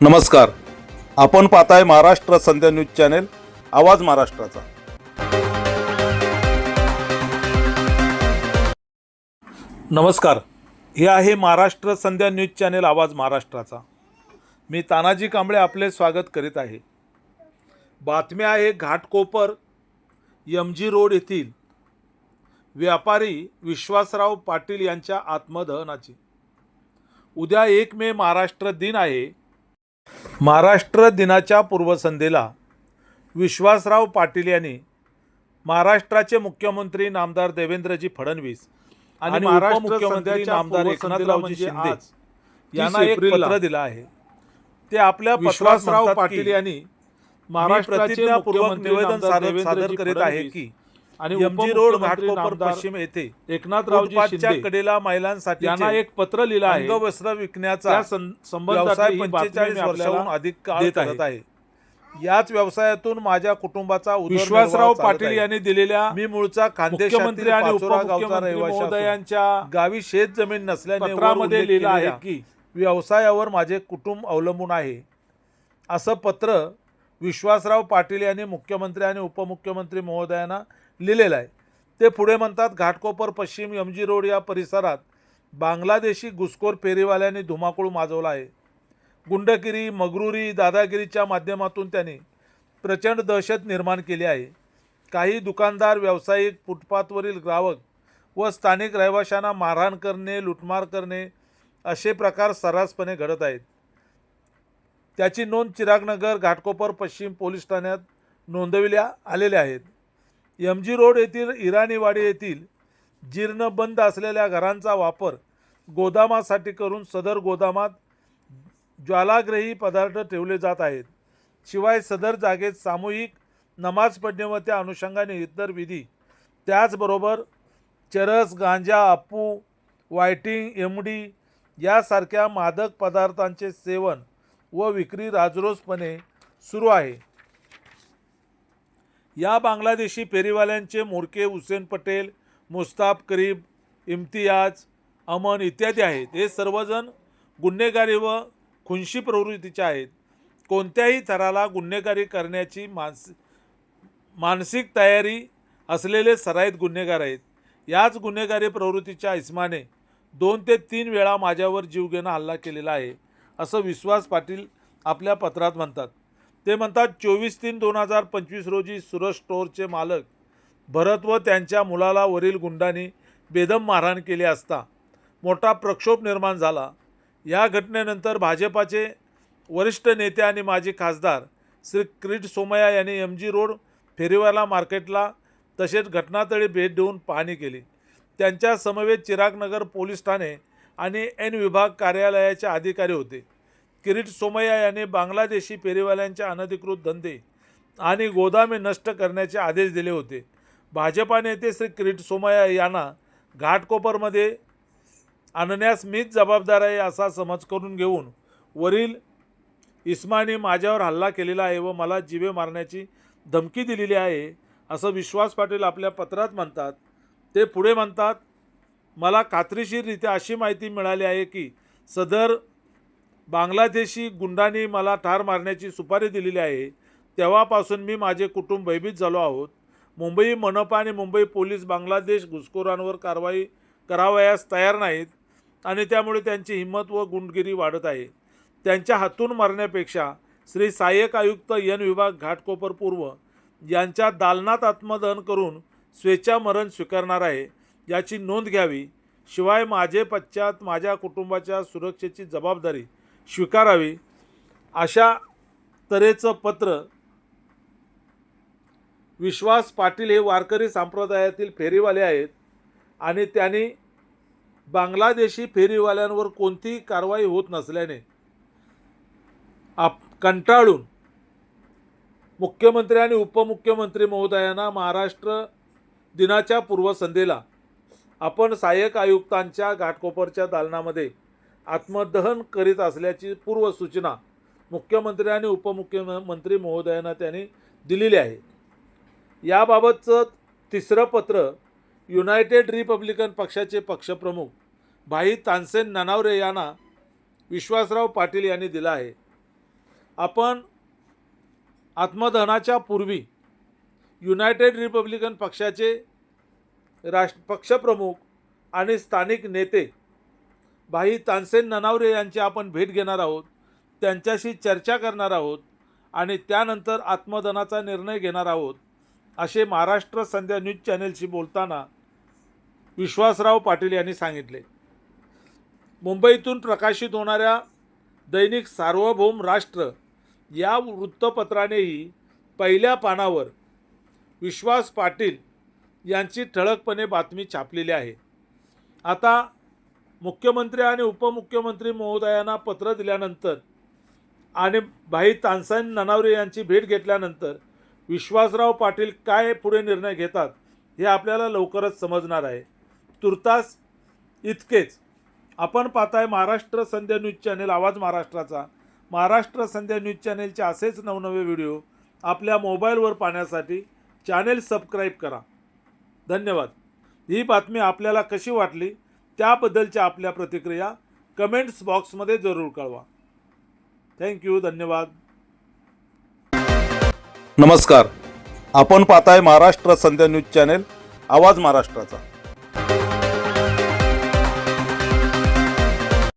नमस्कार. आपण पाहताय महाराष्ट्र संध्या न्यूज चॅनेल आवाज महाराष्ट्राचा. नमस्कार. हे आहे महाराष्ट्र संध्या न्यूज चॅनेल आवाज महाराष्ट्राचा. मी तानाजी कांबळे आपले स्वागत करीत आहे. बातम्या आहे घाटकोपर एम जी रोड येथील. व्यापारी विश्वासराव पाटील यांच्या आत्मदहनाची. उद्या एक मे महाराष्ट्र दिन आहे. महाराष्ट्र दिनाच्या पूर्वसंध्येला विश्वासराव पाटील यांनी महाराष्ट्राचे मुख्यमंत्री नामदार देवेंद्रजी फडणवीस आणि महाराष्ट्र मुख्यमंत्री आमदार एकनाथरावजी शिंदे यांना एक पत्र दिलं आहे. ते आपल्या विश्वासराव पाटील यांनी महाराष्ट्राचे निवेदन सादर करीत आहे की आणि एमजी रोड घाटकोपर पश्चिम येथे एकनाथरावजी कडेला महिलांसाठी यांना एक पत्र लिहिलं आहे. अंगवस्त्र विकण्याचा पंचेचाळीस वर्षाहून अधिक काळ करत आहे. याच व्यवसायातून माझ्या कुटुंबाचा विश्वासराव पाटील. यांनी दिलेल्या मी मूळचा खानदेशातील मुख्यमंत्री आणि पाचोरा गावचा उपमुख्यमंत्री रहिवासी असून महोदयांच्या गावी शेत जमीन नसल्याने लिहिलं आहे की व्यवसायावर माझे कुटुंब अवलंबून आहे. असं पत्र विश्वासराव पाटील यांनी मुख्यमंत्री आणि उपमुख्यमंत्री महोदयांना लिहिलेलं आहे. ते पुढे म्हणतात घाटकोपर पश्चिम एमजी रोड या परिसरात बांगलादेशी घुसखोर फेरीवाल्यांनी धुमाकूळ माजवला आहे. गुंडगिरी मगरुरी दादागिरीच्या माध्यमातून त्यांनी प्रचंड दहशत निर्माण केली आहे. काही दुकानदार व्यावसायिक फुटपाथवरील ग्राहक व स्थानिक रहिवाशांना मारहाण करणे लुटमार करणे असे प्रकार सर्रासपणे घडत आहेत. त्याची नोंद चिरागनगर घाटकोपर पश्चिम पोलीस ठाण्यात नोंदविल्या आलेल्या आहेत. एम जी रोड येथील इराणीवाडी येथील जीर्ण बंद असलेल्या घरांचा वापर गोदामासाठी करून सदर गोदामात ज्वालाग्रही पदार्थ ठेवले जात आहेत. शिवाय सदर जागेत सामूहिक नमाज पडणे व त्या अनुषंगाने इतर विधी. त्याचबरोबर चरस गांजा अप्पू वायटिंग एम डी यासारख्या मादक पदार्थांचे सेवन व विक्री राजरोसपणे सुरू आहे. या बांगलादेशी फेरीवाल्यांचे मोरके हुसेन पटेल मुस्ताफ करीब इम्तियाज अमन इत्यादी आहेत. हे सर्वजण गुन्हेगारी व खुनशी प्रवृत्तीचे आहेत. कोणत्याही थराला गुन्हेगारी करण्याची मानस मानसिक तयारी असलेले सराईत गुन्हेगार आहेत. याच गुन्हेगारी प्रवृत्तीच्या इस्माने दोन ते तीन वेळा माझ्यावर जीवघेणा हल्ला केलेला आहे असं विश्वास पाटील आपल्या पत्रात म्हणतात. ते म्हणतात चोवीस तीन दोन हजार पंचवीस रोजी सुरज स्टोअरचे मालक भरत व त्यांच्या मुलाला वरील गुंडांनी बेदम मारहाण केली असता मोठा प्रक्षोभ निर्माण झाला. या घटनेनंतर भाजपाचे वरिष्ठ नेते आणि माजी खासदार श्री क्रीड सोमया यांनी एम जी रोड फेरीवाला मार्केटला तसेच घटनास्थळी भेट देऊन पाहणी केली. त्यांच्या समवेत चिरागनगर पोलीस ठाणे आणि एन विभाग कार्यालयाचे अधिकारी होते. किरीट सोमय्या याने बांगलादेशी फेरीवाल्यांच्या अनधिकृत धंदे आणि गोदामे नष्ट करण्याचे आदेश दिले होते. भाजपा नेते श्री किरीट सोमय्या यांना घाटकोपरमध्ये आणण्यास मीच जबाबदार आहे असा समज करून घेऊन वरील इस्मानी माझ्यावर हल्ला केलेला आहे व मला जिवे मारण्याची धमकी दिलेली आहे असं विश्वास पाटील आपल्या पत्रात म्हणतात. ते पुढे म्हणतात मला खात्रीशीररित्या अशी माहिती मिळाली आहे की सदर बांगलादेशी गुंडांनी मला ठार मारण्याची सुपारी दिलेली आहे तेव्हापासून मी माझे कुटुंब भयभीत झालो आहोत. मुंबई मनपा आणि मुंबई पोलीस बांगलादेश घुसखोरांवर कारवाई करावयास तयार नाहीत आणि त्यामुळे त्यांची हिंमत व गुंडगिरी वाढत आहे. त्यांच्या हातून मारण्यापेक्षा श्री सहाय्यक आयुक्त यन विभाग घाटकोपर पूर्व यांच्या दालनात आत्मदहन करून स्वेच्छा मरण स्वीकारणार आहे याची नोंद घ्यावी. शिवाय माझे पश्चात माझ्या कुटुंबाच्या सुरक्षेची जबाबदारी स्वीकारावी अशा तऱ्हेचं पत्र विश्वास पाटील हे वारकरी संप्रदायातील फेरीवाले आहेत आणि त्यांनी बांगलादेशी फेरीवाल्यांवर कोणतीही कारवाई होत नसल्याने आप कंटाळून मुख्यमंत्री आणि उपमुख्यमंत्री महोदयांना महाराष्ट्र दिनाच्या पूर्वसंध्येला आपण सहाय्यक आयुक्तांच्या घाटकोपरच्या दालनामध्ये आत्मदहन करीत असल्याची पूर्वसूचना मुख्यमंत्री आणि उपमुख्यमंत्री महोदयांना त्यांनी दिलेली आहे. याबाबतचं तिसरं पत्र युनायटेड रिपब्लिकन पक्षाचे पक्षप्रमुख भाई तानसेन ननावरे यांना विश्वासराव पाटील यांनी दिलं आहे. आपण आत्मदहनाच्या पूर्वी युनायटेड रिपब्लिकन पक्षाचे राष्ट्र पक्षप्रमुख आणि स्थानिक नेते भाई तानसेन ननावरे यांची आपण भेट घेणार आहोत. त्यांच्याशी चर्चा करणार आहोत आणि त्यानंतर आत्मदनाचा निर्णय घेणार आहोत. असे महाराष्ट्र संध्या न्यूज चॅनेलशी बोलताना विश्वासराव पाटील यांनी सांगितले. मुंबईतून प्रकाशित होणाऱ्या दैनिक सार्वभौम राष्ट्र या वृत्तपत्रानेही पहिल्या पानावर विश्वास पाटील यांची ठळकपणे बातमी छापलेली आहे. आता मुख्यमंत्री आणि उपमुख्यमंत्री महोदयांना पत्र दिल्यानंतर आणि भाई तानसेन ननावरे यांची भेट घेतल्यानंतर विश्वासराव पाटील काय पुढे निर्णय घेतात हे आपल्याला लवकरच समजणार आहे. तुर्तास इतकेच. आपण पाहताय महाराष्ट्र संध्या न्यूज चॅनेल आवाज महाराष्ट्राचा. महाराष्ट्र संध्या न्यूज चॅनेलचे असेच नवनवे व्हिडिओ आपल्या मोबाईलवर पाहण्यासाठी चॅनेल सबस्क्राईब करा. धन्यवाद. ही बातमी आपल्याला कशी वाटली? त्याबद्दलच्या आपल्या प्रतिक्रिया कमेंट्स बॉक्समध्ये जरूर कळवा. थँक्यू धन्यवाद. नमस्कार. आपण पाहताय महाराष्ट्र संध्या न्यूज चॅनेल आवाज महाराष्ट्राचा.